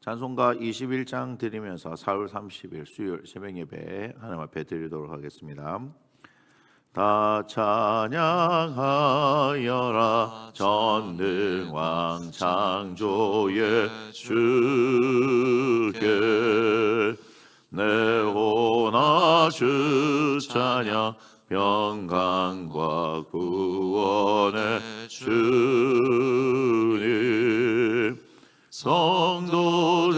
찬송가 21장 드리면서 4월 30일 수요일 새벽 예배 하나님 앞에 드리도록 하겠습니다. 다 찬양하여라 전능왕 창조의 주께 내 호나 주 찬양 평강과 구원의 주님 성도들아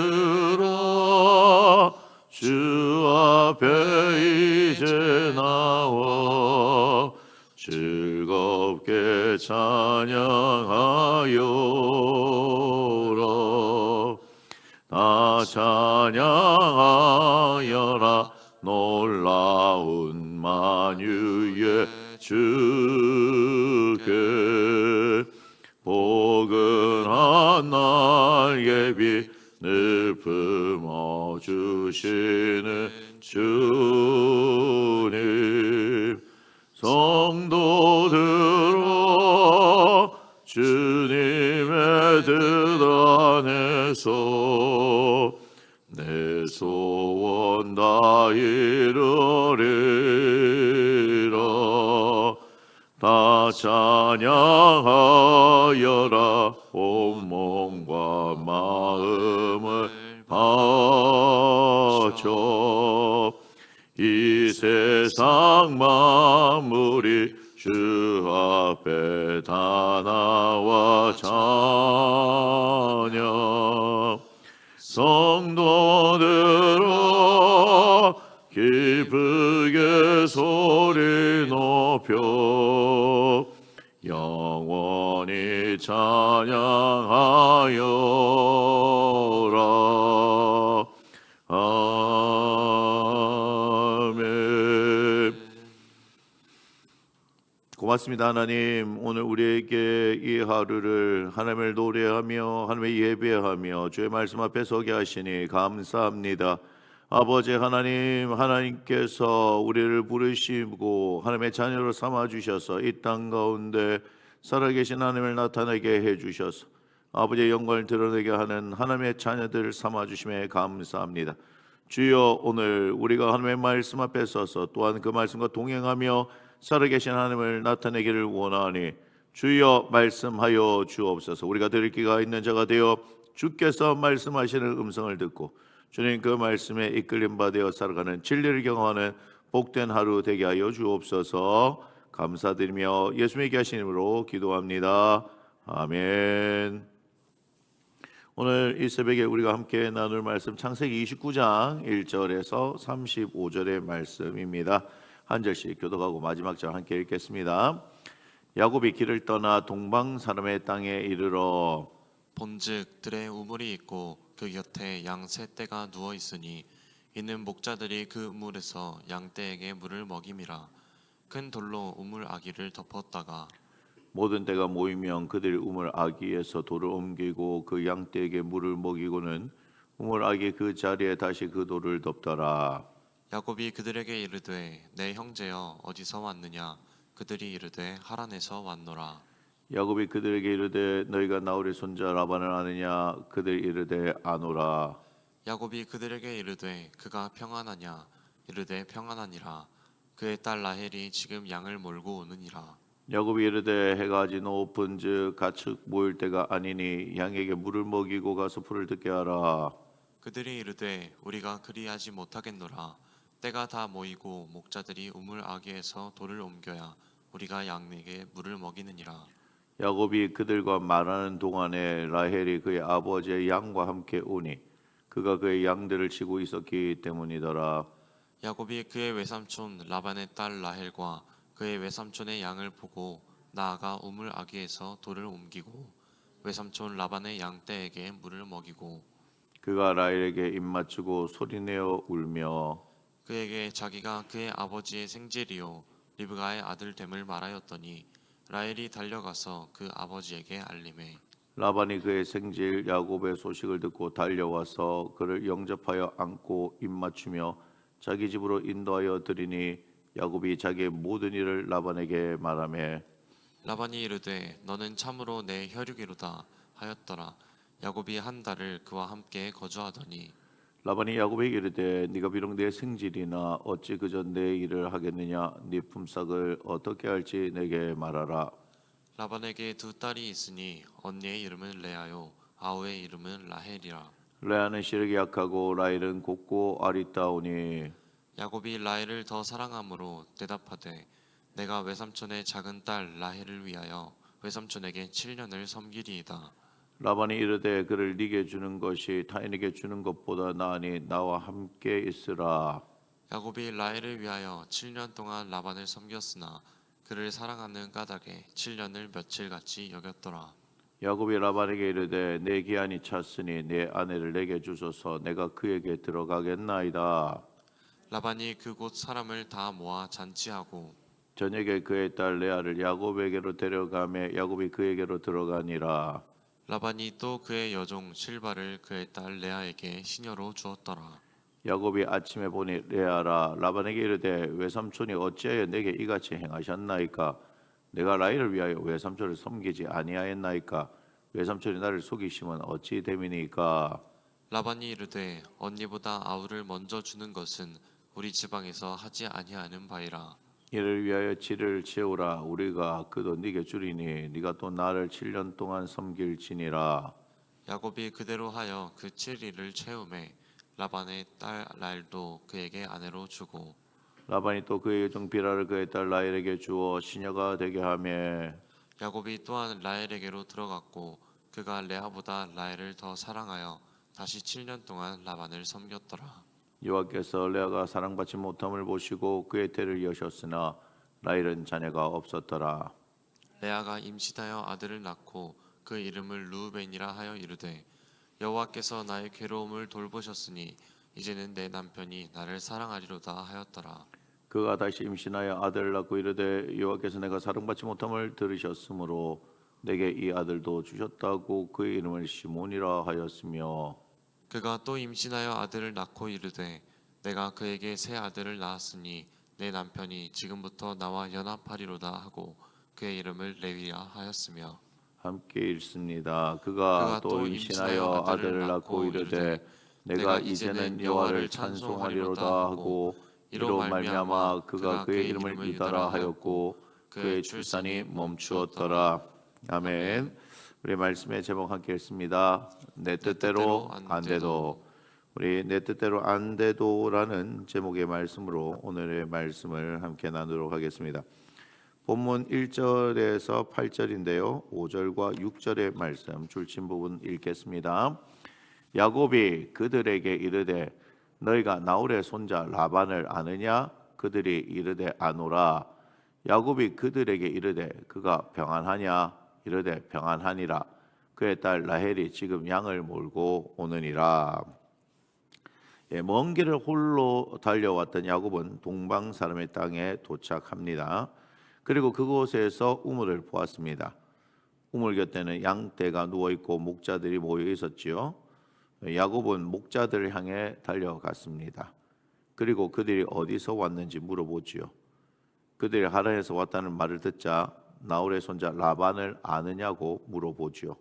주 앞에 이제 나와 즐겁게 찬양하여라. 나 찬양하여라. 놀라운 만유의 주 날개 빛을 품어주시는 주님 성도들아 주님의 뜻 안에서 내 소원 다 이루리라. 다 찬양하여라 바쳐 이 세상 만물이 주 앞에 다 나와 찬양 성도들아 기쁘게 소리 높여 영원히 찬양하여 고맙습니다. 하나님 오늘 우리에게 이 하루를 하나님을 노래하며 하나님의 예배하며 주의 말씀 앞에 서게 하시니 감사합니다. 아버지 하나님 하나님께서 우리를 부르시고 하나님의 자녀로 삼아 주셔서 이 땅 가운데 살아계신 하나님을 나타내게 해 주셔서 아버지의 영광을 드러내게 하는 하나님의 자녀들을 삼아 주심에 감사합니다. 주여 오늘 우리가 하나님의 말씀 앞에 서서 또한 그 말씀과 동행하며 살아계신 하나님을 나타내기를 원하니 주여 말씀하여 주옵소서. 우리가 들을 기가 있는 자가 되어 주께서 말씀하시는 음성을 듣고 주님 그 말씀에 이끌림 받아 살아가는 진리를 경험하는 복된 하루 되게 하여 주옵소서. 감사드리며 예수님의 귀하신 이름으로 기도합니다. 아멘. 오늘 이 새벽에 우리가 함께 나눌 말씀 창세기 29장 1절에서 35절의 말씀입니다. 한 절씩 교독하고 마지막 절 함께 읽겠습니다. 야곱이 길을 떠나 동방 사람의 땅에 이르러 본즉 들에 우물이 있고 그 곁에 양 세 떼가 누워 있으니 이는 목자들이 그 우물에서 양 떼에게 물을 먹임이라 큰 돌로 우물 아기를 덮었다가 모든 때가 모이면 그들이 우물 아기에서 돌을 옮기고 그 양 떼에게 물을 먹이고는 우물 아기 그 자리에 다시 그 돌을 덮더라. 야곱이 그들에게 이르되 내 형제여 어디서 왔느냐? 그들이 이르되 하란에서 왔노라. 야곱이 그들에게 이르되 너희가 나홀의 손자 라반을 아느냐? 그들이 이르되 아노라. 야곱이 그들에게 이르되 그가 평안하냐? 이르되 평안하니라. 그의 딸 라헬이 지금 양을 몰고 오느니라. 야곱이 이르되 해가 아직 높은즉 가축 모일 때가 아니니 양에게 물을 먹이고 가서 풀을 듣게 하라. 그들이 이르되 우리가 그리하지 못하겠노라 때가 다 모이고 목자들이 우물 아기에서 돌을 옮겨야 우리가 양에게 물을 먹이느니라 야곱이 그들과 말하는 동안에 라헬이 그의 아버지의 양과 함께 오니 그가 그의 양들을 치고 있었기 때문이더라. 야곱이 그의 외삼촌 라반의 딸 라헬과 그의 외삼촌의 양을 보고 나아가 우물 아기에서 돌을 옮기고 외삼촌 라반의 양떼에게 물을 먹이고 그가 라헬에게 입 맞추고 소리내어 울며 그에게 자기가 그의 아버지의 생질이요 리브가의 아들 됨을 말하였더니 라헬이 달려가서 그 아버지에게 알림해. 라반이 그의 생질 야곱의 소식을 듣고 달려와서 그를 영접하여 안고 입맞추며 자기 집으로 인도하여 드리니 야곱이 자기의 모든 일을 라반에게 말하며 라반이 이르되 너는 참으로 내 혈육이로다 하였더라. 야곱이 한 달을 그와 함께 거주하더니 라반이 야곱에게 이르되 네가 비록 내 승질이나 어찌 그저 내 일을 하겠느냐? 네 품삯을 어떻게 할지 내게 말하라. 라반에게 두 딸이 있으니 언니의 이름은 레아요 아우의 이름은 라헬이라. 레아는 시력이 약하고 라헬은 곱고 아리따우니 야곱이 라헬을 더 사랑함으로 대답하되 내가 외삼촌의 작은 딸 라헬을 위하여 외삼촌에게 7년을 섬기리이다 라반이 이르되 그를 네게 주는 것이 타인에게 주는 것보다 나으니 나와 함께 있으라. 야곱이 라헬을 위하여 7년 동안 라반을 섬겼으나 그를 사랑하는 까닭에 7년을 며칠같이 여겼더라. 야곱이 라반에게 이르되 내 기한이 찼으니 내 아내를 내게 주소서. 내가 그에게 들어가겠나이다. 라반이 그곳 사람을 다 모아 잔치하고 저녁에 그의 딸 레아를 야곱에게로 데려가매 야곱이 그에게로 들어가니라 라반이 또 그의 여종 실바를 그의 딸 레아에게 시녀로 주었더라. 야곱이 아침에 보니 레아라 라반에게 이르되 외삼촌이 어찌하여 내게 이같이 행하셨나이까? 내가 라이를 위하여 외삼촌을 섬기지 아니하였나이까? 외삼촌이 나를 속이시면 어찌 됨이니까? 라반이 이르되 언니보다 아우를 먼저 주는 것은 우리 지방에서 하지 아니하는 바이라 이를 위하여 지를 채우라. 우리가 그도 네게 주리니 네가 또 나를 7년 동안 섬길지니라. 야곱이 그대로 하여 그 7일을 채우매 라반의 딸 라엘도 그에게 아내로 주고 라반이 또 그의 여종 비라를 그의 딸 라헬에게 주어 시녀가 되게 하며 야곱이 또한 라헬에게로 들어갔고 그가 레아보다 라헬을 더 사랑하여 다시 7년 동안 라반을 섬겼더라 여호와께서 레아가 사랑받지 못함을 보시고 그의 태를 여셨으나 라헬은 자녀가 없었더라. 레아가 임신하여 아들을 낳고 그 이름을 루벤이라 하여 이르되 여호와께서 나의 괴로움을 돌보셨으니 이제는 내 남편이 나를 사랑하리로다 하였더라. 그가 다시 임신하여 아들을 낳고 이르되 여호와께서 내가 사랑받지 못함을 들으셨으므로 내게 이 아들도 주셨다고 그의 이름을 시몬이라 하였으며 그가 또 임신하여 아들을 낳고 이르되 내가 그에게 새 아들을 낳았으니 내 남편이 지금부터 나와 연합하리로다 하고 그의 이름을 레위라 하였으며 함께 읽습니다. 그가, 그가 또또 임신하여 아들을 낳고 이르되 내가 이제는 여호와를 찬송하리로다 하고 이로 말미암아 그가 그의 이름을 유다라 하였고 그의 출산이 멈추었더라. 아멘. 우리 말씀의 제목 함께 읽습니다. 내 뜻대로 안 돼도 우리 내 뜻대로 안 돼도라는 제목의 말씀으로 오늘의 말씀을 함께 나누도록 하겠습니다. 본문 1절에서 8절인데요. 5절과 6절의 말씀 줄친 부분 읽겠습니다. 야곱이 그들에게 이르되 너희가 나홀의 손자 라반을 아느냐 그들이 이르되 아노라 야곱이 그들에게 이르되 그가 평안하냐 이르되 평안하니라 그의 딸 라헬이 지금 양을 몰고 오느니라 예, 먼 길을 홀로 달려왔던 야곱은 동방 사람의 땅에 도착합니다. 그리고 그곳에서 우물을 보았습니다. 우물 곁에는 양떼가 누워 있고 목자들이 모여 있었지요. 야곱은 목자들을 향해 달려갔습니다. 그리고 그들이 어디서 왔는지 물어보지요. 그들이 하란에서 왔다는 말을 듣자 나홀의 손자 라반을 아느냐고 물어보지요.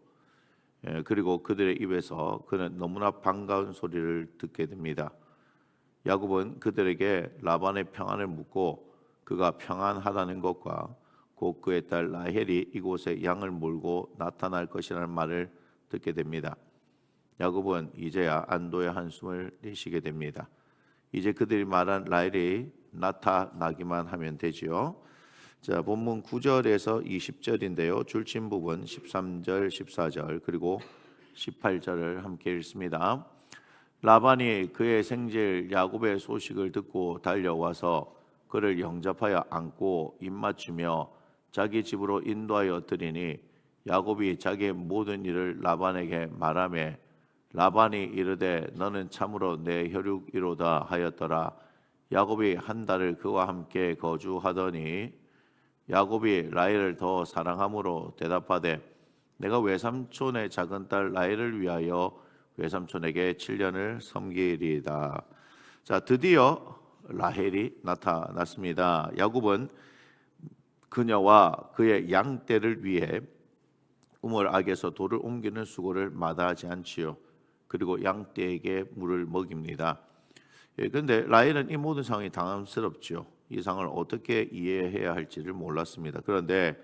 예, 그리고 그들의 입에서 그는 너무나 반가운 소리를 듣게 됩니다. 야곱은 그들에게 라반의 평안을 묻고 그가 평안하다는 것과 곧 그의 딸 라헬이 이곳에 양을 몰고 나타날 것이라는 말을 듣게 됩니다. 야곱은 이제야 안도의 한숨을 내쉬게 됩니다. 이제 그들이 말한 라헬이 나타나기만 하면 되지요. 자, 본문 9절에서 20절인데요. 줄친 부분 13절, 14절 그리고 18절을 함께 읽습니다. 라반이 그의 생질 야곱의 소식을 듣고 달려와서 그를 영접하여 안고 입맞추며 자기 집으로 인도하여 드리니 야곱이 자기의 모든 일을 라반에게 말하며 라반이 이르되 너는 참으로 내 혈육이로다 하였더라. 야곱이 한 달을 그와 함께 거주하더니 야곱이 라헬을 더 사랑함으로 대답하되 내가 외삼촌의 작은 딸 라헬을 위하여 외삼촌에게 7년을 섬기리이다. 자, 드디어 라헬이 나타났습니다. 야곱은 그녀와 그의 양떼를 위해 우물 악에서 돌을 옮기는 수고를 마다하지 않지요. 그리고 양떼에게 물을 먹입니다. 예, 그런데 라헬은 이 모든 상황이 당황스럽죠. 이 상황을 어떻게 이해해야 할지를 몰랐습니다. 그런데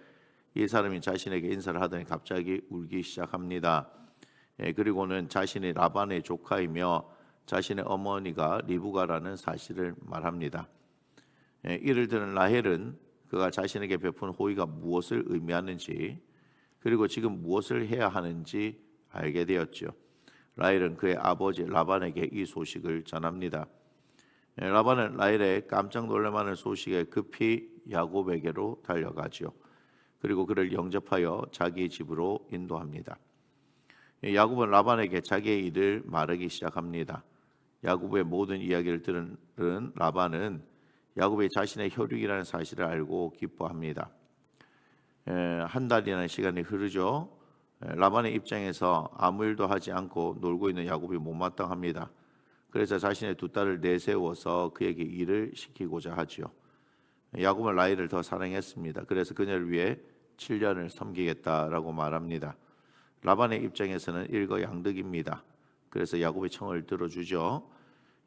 이 사람이 자신에게 인사를 하더니 갑자기 울기 시작합니다. 예, 그리고는 자신이 라반의 조카이며 자신의 어머니가 리브가라는 사실을 말합니다. 예, 이를 들은 라헬은 그가 자신에게 베푼 호의가 무엇을 의미하는지 그리고 지금 무엇을 해야 하는지 알게 되었죠. 라헬은 그의 아버지 라반에게 이 소식을 전합니다. 예, 라반은 라헬의 깜짝 놀랄만한 소식에 급히 야곱에게로 달려가지요. 그리고 그를 영접하여 자기 집으로 인도합니다. 예, 야곱은 라반에게 자기의 일을 말하기 시작합니다. 야곱의 모든 이야기를 들은 라반은 야곱이 자신의 혈육이라는 사실을 알고 기뻐합니다. 에, 한 달이라는 시간이 흐르죠. 에, 라반의 입장에서 아무 일도 하지 않고 놀고 있는 야곱이 못마땅합니다. 그래서 자신의 두 딸을 내세워서 그에게 일을 시키고자 하지요. 야곱은 라이를 더 사랑했습니다. 그래서 그녀를 위해 7년을 섬기겠다라고 말합니다. 라반의 입장에서는 일거양득입니다. 그래서 야곱의 청을 들어주죠.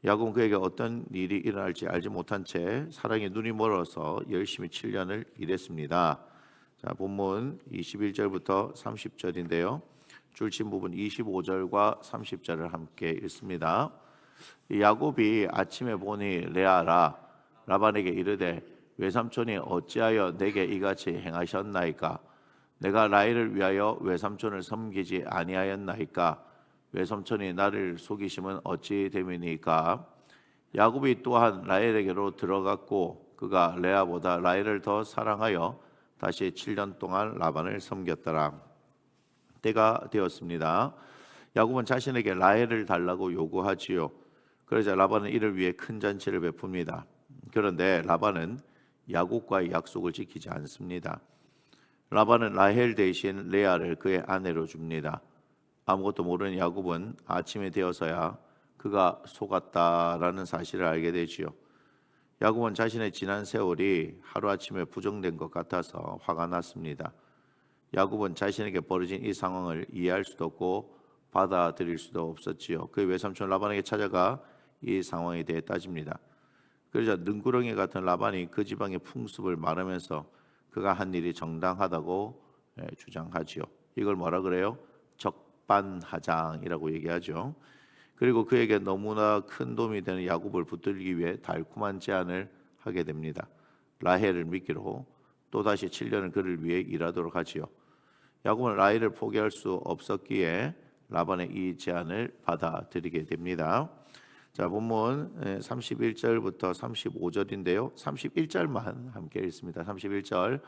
야곱은 그에게 어떤 일이 일어날지 알지 못한 채 사랑에 눈이 멀어서 열심히 7년을 일했습니다. 자, 본문 21절부터 30절인데요. 줄친 부분 25절과 30절을 함께 읽습니다. 이 야곱이 아침에 보니 레아라 라반에게 이르되 외삼촌이 어찌하여 내게 이같이 행하셨나이까? 내가 라헬을 위하여 외삼촌을 섬기지 아니하였나이까? 외삼촌이 나를 속이심은 어찌 됨이니까? 야곱이 또한 라헬에게로 들어갔고 그가 레아보다 라헬을 더 사랑하여 다시 7년 동안 라반을 섬겼더라. 때가 되었습니다. 야곱은 자신에게 라헬을 달라고 요구하지요 그러자 라반은 이를 위해 큰 잔치를 베풉니다 그런데 라반은 야곱과의 약속을 지키지 않습니다 라반은 라헬 대신 레아를 그의 아내로 줍니다. 아무것도 모르는 야곱은 아침이 되어서야 그가 속았다라는 사실을 알게 되지요. 야곱은 자신의 지난 세월이 하루아침에 부정된 것 같아서 화가 났습니다. 야곱은 자신에게 벌어진 이 상황을 이해할 수도 없고 받아들일 수도 없었지요. 그의 외삼촌 라반에게 찾아가 이 상황에 대해 따집니다. 그러자 능구렁이 같은 라반이 그 지방의 풍습을 말하면서 그가 한 일이 정당하다고 예, 주장하지요. 이걸 뭐라 그래요? 적반하장이라고 얘기하죠. 그리고 그에게 너무나 큰 도움이 되는 야곱을 붙들기 위해 달콤한 제안을 하게 됩니다. 라헬을 믿기로 또 다시 7년을 그를 위해 일하도록 하지요. 야곱은 라헬을 포기할 수 없었기에 라반의 이 제안을 받아들이게 됩니다. 자, 본문 31절부터 35절인데요. 31절만 함께 읽습니다. 31절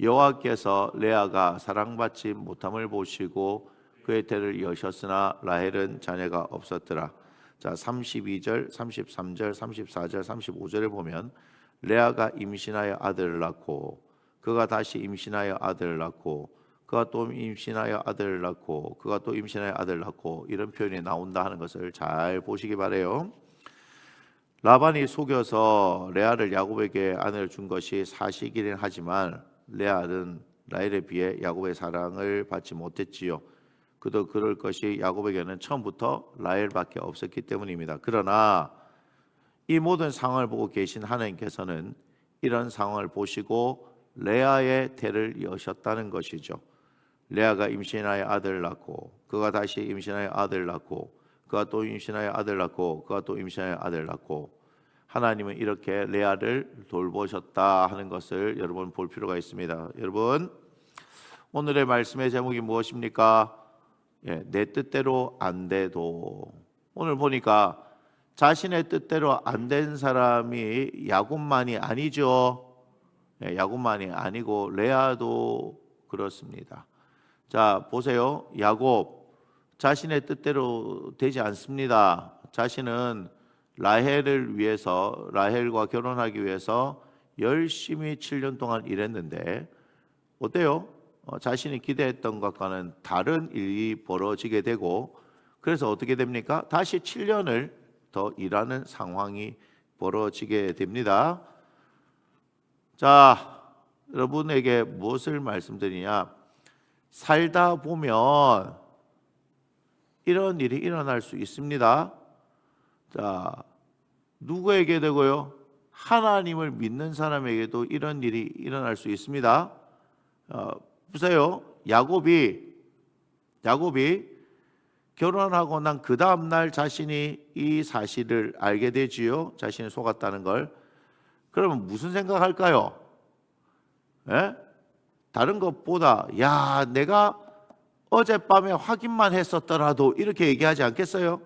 여호와께서 레아가 사랑받지 못함을 보시고 그의 태를 여셨으나 라헬은 자녀가 없었더라. 자, 32절, 33절, 34절, 35절을 보면 레아가 임신하여 아들을 낳고 그가 다시 임신하여 아들을 낳고 그가 또 임신하여 아들을 낳고 그가 또 임신하여 아들을 낳고 이런 표현이 나온다 하는 것을 잘 보시기 바래요. 라반이 속여서 레아를 야곱에게 아내를 준 것이 사실이긴 하지만 레아는 라헬에 비해 야곱의 사랑을 받지 못했지요. 그도 그럴 것이 야곱에게는 처음부터 라헬밖에 없었기 때문입니다. 그러나 이 모든 상황을 보고 계신 하나님께서는 이런 상황을 보시고 레아의 태를 여셨다는 것이죠. 레아가 임신하여 아들을 낳고 그가 다시 임신하여 아들을 낳고 그가 또 임신하여 아들을 낳고 그가 또 임신하여 아들을 낳고 하나님은 이렇게 레아를 돌보셨다 하는 것을 여러분 볼 필요가 있습니다. 여러분 오늘의 말씀의 제목이 무엇입니까? 예, 내 뜻대로 안 돼도 오늘 보니까 자신의 뜻대로 안 된 사람이 야곱만이 아니죠. 예, 야곱만이 아니고 레아도 그렇습니다. 자, 보세요. 야곱 자신의 뜻대로 되지 않습니다. 자신은 라헬을 위해서 라헬과 결혼하기 위해서 열심히 7년 동안 일했는데 어때요? 어, 자신이 기대했던 것과는 다른 일이 벌어지게 되고 그래서 어떻게 됩니까? 다시 7년을 더 일하는 상황이 벌어지게 됩니다. 자, 여러분에게 무엇을 말씀드리냐? 살다 보면 이런 일이 일어날 수 있습니다. 자, 누구에게 되고요? 하나님을 믿는 사람에게도 이런 일이 일어날 수 있습니다. 어, 보세요. 야곱이 야곱이 결혼하고 난 그 다음 날 자신이 이 사실을 알게 되지요. 자신이 속았다는 걸. 그러면 무슨 생각할까요? 예? 다른 것보다 야 내가 어젯밤에 확인만 했었더라도 이렇게 얘기하지 않겠어요?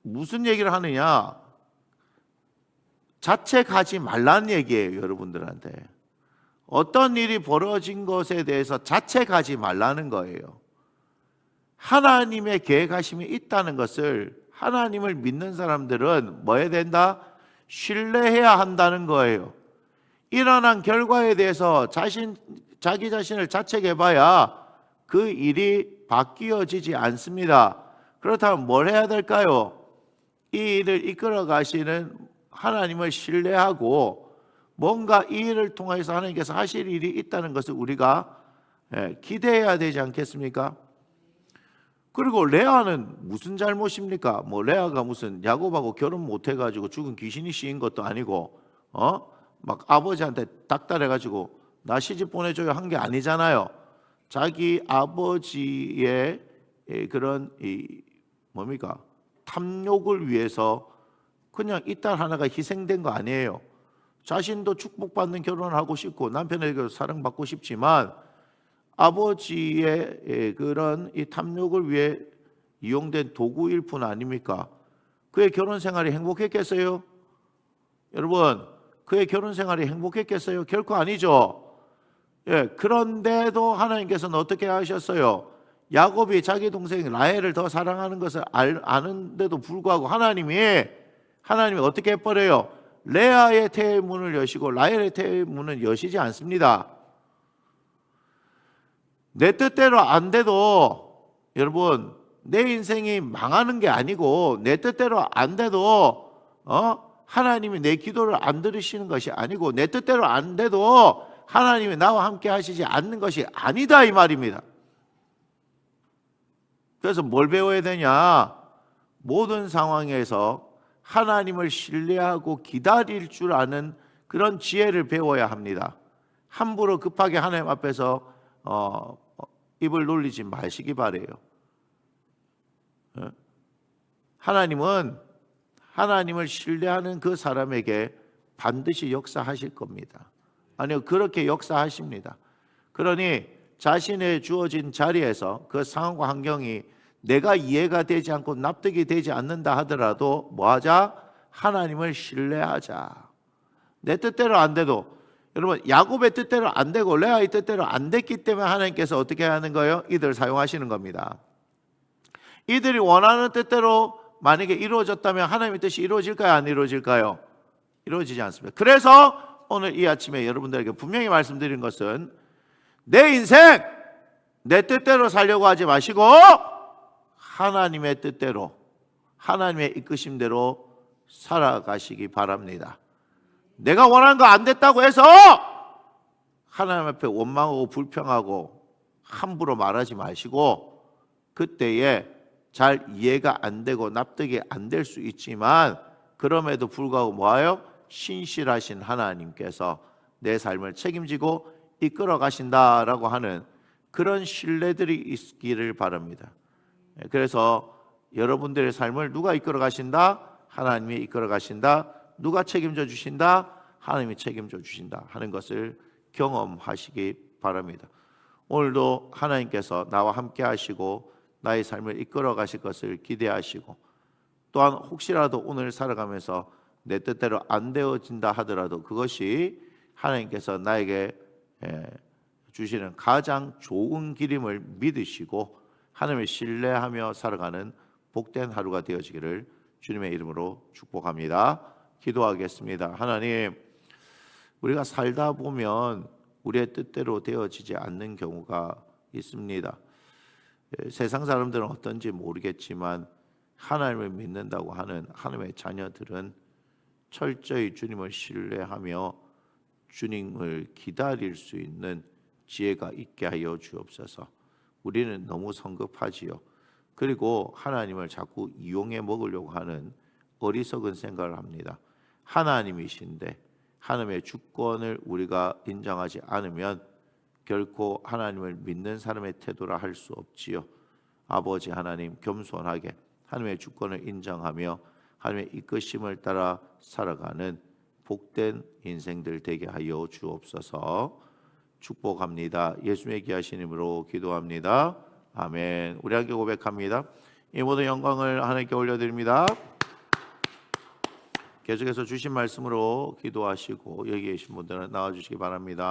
무슨 얘기를 하느냐? 자책하지 말라는 얘기예요, 여러분들한테. 어떤 일이 벌어진 것에 대해서 자책하지 말라는 거예요. 하나님의 계획하심이 있다는 것을 하나님을 믿는 사람들은 뭐 해야 된다? 신뢰해야 한다는 거예요. 일어난 결과에 대해서 자신 자기 자신을 자책해봐야 그 일이 바뀌어지지 않습니다. 그렇다면 뭘 해야 될까요? 이 일을 이끌어 가시는 하나님을 신뢰하고 뭔가 이 일을 통해서 하나님께서 하실 일이 있다는 것을 우리가 예, 기대해야 되지 않겠습니까? 그리고 레아는 무슨 잘못입니까? 뭐 레아가 무슨 야곱하고 결혼 못 해가지고 죽은 귀신이 씌인 것도 아니고 어 막 아버지한테 닥달해가지고 나 시집 보내줘요 한 게 아니잖아요. 자기 아버지의 예, 그런 이 뭡니까 탐욕을 위해서 그냥 이 딸 하나가 희생된 거 아니에요. 자신도 축복받는 결혼을 하고 싶고 남편에게 사랑받고 싶지만 아버지의 예, 그런 이 탐욕을 위해 이용된 도구일 뿐 아닙니까? 그의 결혼 생활이 행복했겠어요? 여러분, 그의 결혼 생활이 행복했겠어요? 결코 아니죠. 예, 그런데도 하나님께서는 어떻게 하셨어요? 야곱이 자기 동생 라헬을 더 사랑하는 것을 알, 아는데도 불구하고 하나님이 하나님이 어떻게 해버려요? 레아의 태의 문을 여시고 라헬의 태의 문은 여시지 않습니다. 내 뜻대로 안 돼도 여러분 내 인생이 망하는 게 아니고 내 뜻대로 안 돼도 어 하나님이 내 기도를 안 들으시는 것이 아니고 내 뜻대로 안 돼도 하나님이 나와 함께 하시지 않는 것이 아니다 이 말입니다. 그래서 뭘 배워야 되냐? 모든 상황에서 하나님을 신뢰하고 기다릴 줄 아는 그런 지혜를 배워야 합니다. 함부로 급하게 하나님 앞에서 어, 어, 입을 놀리지 마시기 바래요. 어? 하나님은 하나님을 신뢰하는 그 사람에게 반드시 역사하실 겁니다. 아니요, 그렇게 역사하십니다. 그러니 자신의 주어진 자리에서 그 상황과 환경이 내가 이해가 되지 않고 납득이 되지 않는다 하더라도 뭐하자? 하나님을 신뢰하자. 내 뜻대로 안 돼도 여러분 야곱의 뜻대로 안 되고 레아의 뜻대로 안 됐기 때문에 하나님께서 어떻게 하는 거예요? 이들 사용하시는 겁니다. 이들이 원하는 뜻대로 만약에 이루어졌다면 하나님의 뜻이 이루어질까요? 안 이루어질까요? 이루어지지 않습니다. 그래서 오늘 이 아침에 여러분들에게 분명히 말씀드린 것은 내 인생 내 뜻대로 살려고 하지 마시고 하나님의 뜻대로 하나님의 이끄심대로 살아가시기 바랍니다. 내가 원하는 거 안 됐다고 해서 하나님 앞에 원망하고 불평하고 함부로 말하지 마시고 그때에 잘 이해가 안 되고 납득이 안 될 수 있지만 그럼에도 불구하고 뭐예요? 신실하신 하나님께서 내 삶을 책임지고 이끌어 가신다라고 하는 그런 신뢰들이 있기를 바랍니다. 예, 그래서 여러분들의 삶을 누가 이끌어 가신다? 하나님이 이끌어 가신다. 누가 책임져 주신다? 하나님이 책임져 주신다 하는 것을 경험하시기 바랍니다. 오늘도 하나님께서 나와 함께 하시고 나의 삶을 이끌어 가실 것을 기대하시고 또한 혹시라도 오늘 살아가면서 내 뜻대로 안 되어진다 하더라도 그것이 하나님께서 나에게 예, 주시는 가장 좋은 기림을 믿으시고 하나님을 신뢰하며 살아가는 복된 하루가 되어지기를 주님의 이름으로 축복합니다. 기도하겠습니다. 하나님, 우리가 살다 보면 우리의 뜻대로 되어지지 않는 경우가 있습니다. 예, 세상 사람들은 어떤지 모르겠지만 하나님을 믿는다고 하는 하나님의 자녀들은 철저히 주님을 신뢰하며 주님을 기다릴 수 있는 지혜가 있게 하여 주옵소서. 우리는 너무 성급하지요. 그리고 하나님을 자꾸 이용해 먹으려고 하는 어리석은 생각을 합니다. 하나님이신데 하나님의 주권을 우리가 인정하지 않으면 결코 하나님을 믿는 사람의 태도라 할 수 없지요. 아버지 하나님 겸손하게 하나님의 주권을 인정하며 하나님의 이끄심을 따라 살아가는 복된 인생들 되게 하여 주옵소서. 축복합니다. 예수님의 귀하신 이름으로 기도합니다. 아멘. 우리 함께 고백합니다. 이 모든 영광을 하나님께 올려드립니다. 계속해서 주신 말씀으로 기도하시고 여기 계신 분들은 나와주시기 바랍니다.